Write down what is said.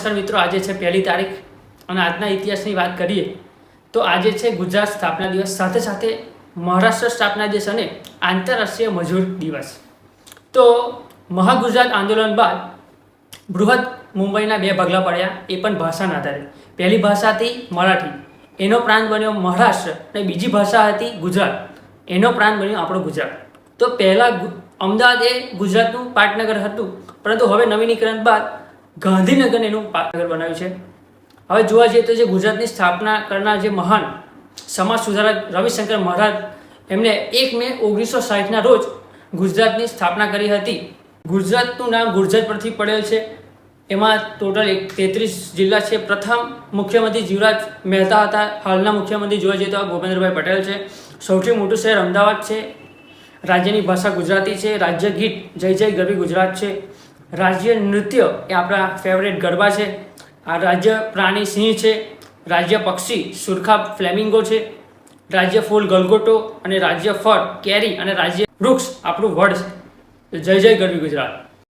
નમસ્કાર મિત્રો, આજે છે પહેલી તારીખ અને આજના ઇતિહાસની વાત કરીએ તો આજે છે ગુજરાત સ્થાપના દિવસ. સાથે સાથે મહારાષ્ટ્ર સ્થાપના દિવસ અને આંતરરાષ્ટ્રીય મજૂર દિવસ. તો મહાગુજરાત આંદોલન બાદ બૃહદ મુંબઈના બે ભાગલા પડ્યા, એ પણ ભાષાના આધારે. પહેલી ભાષા હતી મરાઠી. એનો પ્રાંત બન્યો મહારાષ્ટ્ર અને બીજી ભાષા હતી ગુજરાત. એનો પ્રાંત બન્યો આપણો ગુજરાત. તો પહેલાં અમદાવાદ એ ગુજરાતનું પાટનગર હતું, પરંતુ હવે નવીનીકરણ બાદ ગાંધીનગર એનું પાટનગર બનાવ્યું છે. હવે જોવા જઈએ તો જે ગુજરાતની સ્થાપના કરનાર જે મહાન સમાજ સુધારક રવિશંકર મહારાજ એમણે એક મે ઓગણીસો સાહીઠના રોજ ગુજરાતની સ્થાપના કરી હતી. ગુજરાતનું નામ ગુર્જર પરથી પડેલ છે. એમાં ટોટલ એક તેત્રીસ જિલ્લા છે. પ્રથમ મુખ્યમંત્રી જીવરાજ મહેતા હતા. હાલના મુખ્યમંત્રી જોવા જઈએ તો ભૂપેન્દ્રભાઈ પટેલ છે. સૌથી મોટું શહેર અમદાવાદ છે. રાજ્યની ભાષા ગુજરાતી છે. રાજ્ય ગીત જય જય ગરવી ગુજરાત છે. રાજ્ય નૃત્ય એ આપણા ફેવરેટ ગરબા છે. આ રાજ્ય પ્રાણી સિંહ છે, રાજ્ય પક્ષી, સુરખા ફ્લેમિંગો છે, રાજ્ય ફૂલ ગલગોટો અને રાજ્ય ફળ કેરી અને રાજ્ય વૃક્ષ આપણું વડ છે. જય જય ગરવી ગુજરાત.